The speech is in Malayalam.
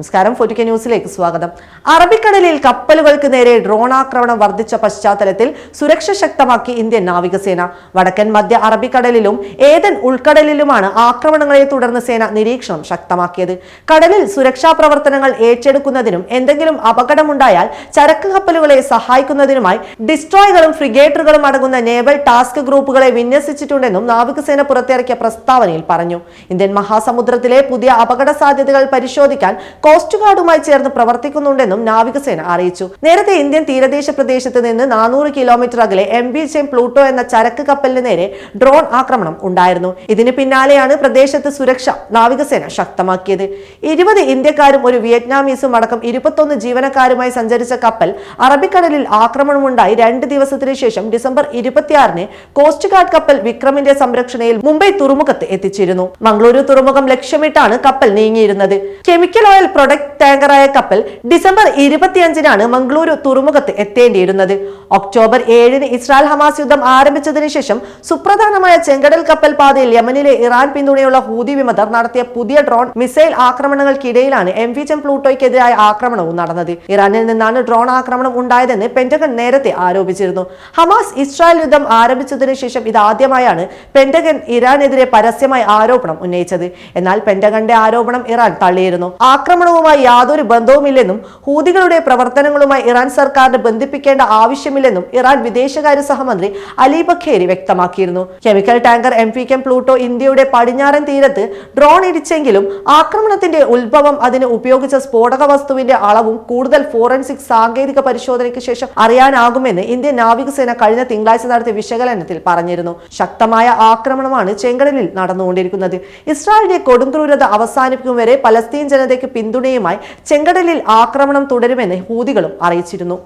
നമസ്കാരം. ഫോർട്ടിക്ക ന്യൂസിലേക്ക് സ്വാഗതം. അറബിക്കടലിൽ കപ്പലുകൾക്ക് നേരെ ഡ്രോൺ ആക്രമണം വർദ്ധിച്ച പശ്ചാത്തലത്തിൽ സുരക്ഷ ശക്തമാക്കി ഇന്ത്യൻ നാവികസേന. വടക്കൻ മധ്യ അറബിക്കടലിലും ഏതൻ ഉൾക്കടലിലുമാണ് ആക്രമണങ്ങളെ തുടർന്ന് സേന നിരീക്ഷണം ശക്തമാക്കിയത്. കടലിൽ സുരക്ഷാ പ്രവർത്തനങ്ങൾ ഏറ്റെടുക്കുന്നതിനും എന്തെങ്കിലും അപകടമുണ്ടായാൽ ചരക്ക് കപ്പലുകളെ സഹായിക്കുന്നതിനുമായി ഡിസ്ട്രോയറുകളും ഫ്രിഗേറ്ററുകളും അടങ്ങുന്ന നേവൽ ടാസ്ക് ഗ്രൂപ്പുകളെ വിന്യസിച്ചിട്ടുണ്ടെന്നും നാവികസേന പുറത്തിറക്കിയ പ്രസ്താവനയിൽ പറഞ്ഞു. ഇന്ത്യൻ മഹാസമുദ്രത്തിലെ പുതിയ അപകട സാധ്യതകൾ പരിശോധിക്കാൻ കോസ്റ്റ് ഗാർഡുമായി ചേർന്ന് പ്രവർത്തിക്കുന്നുണ്ടെന്നും നാവികസേന അറിയിച്ചു. നേരത്തെ ഇന്ത്യൻ തീരദേശ പ്രദേശത്ത് നിന്ന് നാനൂറ് കിലോമീറ്റർ അകലെ എം ബി ജെ പ്ലൂട്ടോ എന്ന ചരക്ക് കപ്പലിന് നേരെ ഡ്രോൺ ആക്രമണം ഉണ്ടായിരുന്നു. ഇതിന് പിന്നാലെയാണ് പ്രദേശത്ത് സുരക്ഷ നാവികസേന ശക്തമാക്കിയത്. ഇരുപത് ഇന്ത്യക്കാരും ഒരു വിയറ്റ്നാമീസും അടക്കം ഇരുപത്തൊന്ന് ജീവനക്കാരുമായി സഞ്ചരിച്ച കപ്പൽ അറബിക്കടലിൽ ആക്രമണമുണ്ടായി രണ്ട് ദിവസത്തിനു ശേഷം ഡിസംബർ ഇരുപത്തിയാറിന് കോസ്റ്റ് ഗാർഡ് കപ്പൽ വിക്രമിന്റെ സംരക്ഷണയിൽ മുംബൈ തുറമുഖത്ത് എത്തിച്ചിരുന്നു. മംഗളൂരു തുറമുഖം ലക്ഷ്യമിട്ടാണ് കപ്പൽ നീങ്ങിയിരുന്നത്. കെമിക്കൽ ഓയിൽ പ്രൊഡക്ട് ടാങ്കറായ കപ്പൽ ഡിസംബർ ഇരുപത്തിയഞ്ചിനാണ് മംഗളൂരു തുറമുഖത്ത് എത്തേണ്ടിയിരുന്നത്. ഒക്ടോബർ ഏഴിന് ഇസ്രായേൽ ഹമാസ് യുദ്ധം ആരംഭിച്ചതിനു ശേഷം സുപ്രധാനമായ ചെങ്കടൽ കപ്പൽ പാതയിൽ യമനിലെ ഇറാൻ പിന്തുണയുള്ള ഹൂതി വിമതർ നടത്തിയ പുതിയ ഡ്രോൺ മിസൈൽ ആക്രമണങ്ങൾക്കിടയിലാണ് എം വി ചെം പ്ലൂട്ടോയ്ക്കെതിരായ ആക്രമണവും നടന്നത്. ഇറാനിൽ നിന്നാണ് ഡ്രോൺ ആക്രമണം ഉണ്ടായതെന്ന് പെന്റഗൺ നേരത്തെ ആരോപിച്ചിരുന്നു. ഹമാസ് ഇസ്രായേൽ യുദ്ധം ആരംഭിച്ചതിനു ശേഷം ഇതാദ്യമായാണ് പെന്റഗൺ ഇറാനെതിരെ പരസ്യമായി ആരോപണം ഉന്നയിച്ചത്. എന്നാൽ പെന്റഗന്റെ ആരോപണം ഇറാൻ തള്ളിയിരുന്നു. ആക്രമണവുമായി യാതൊരു ബന്ധവുമില്ലെന്നും ഹൂതികളുടെ പ്രവർത്തനങ്ങളുമായി ഇറാൻ സർക്കാരിനെ ബന്ധിപ്പിക്കേണ്ട ആവശ്യമില്ലെന്നും ഇറാൻ വിദേശകാര്യ സഹമന്ത്രി അലി ബഖേരി വ്യക്തമാക്കിയിരുന്നു. Chemical tanker M P chem Pluto ഇന്ത്യയുടെ പടിഞ്ഞാറൻ തീരത്ത് ഡ്രോൺ ഇടിച്ചെങ്കിലും ആക്രമണത്തിന്റെ ഉത്ഭവം അതിന് ഉപയോഗിച്ച സ്ഫോടക വസ്തുവിന്റെ അളവും കൂടുതൽ ഫോറൻസിക് സാങ്കേതിക പരിശോധനയ്ക്ക് ശേഷം അറിയാനാകുമെന്ന് ഇന്ത്യൻ നാവികസേന കഴിഞ്ഞ തിങ്കളാഴ്ച നടത്തിയ വിശകലനത്തിൽ പറഞ്ഞിരുന്നു. ശക്തമായ ആക്രമണമാണ് ചെങ്കടലിൽ നടന്നുകൊണ്ടിരിക്കുന്നത്. ഇസ്രായേലിന്റെ കൊടുംക്രൂരത അവസാനിപ്പിക്കും വരെ പലസ്തീൻ ജനതയ്ക്ക് പിന്തുണയുമായി ചെങ്കടലിൽ ആക്രമണം തുടരുമെന്ന് ഹൂതികളും അറിയിച്ചിരുന്നു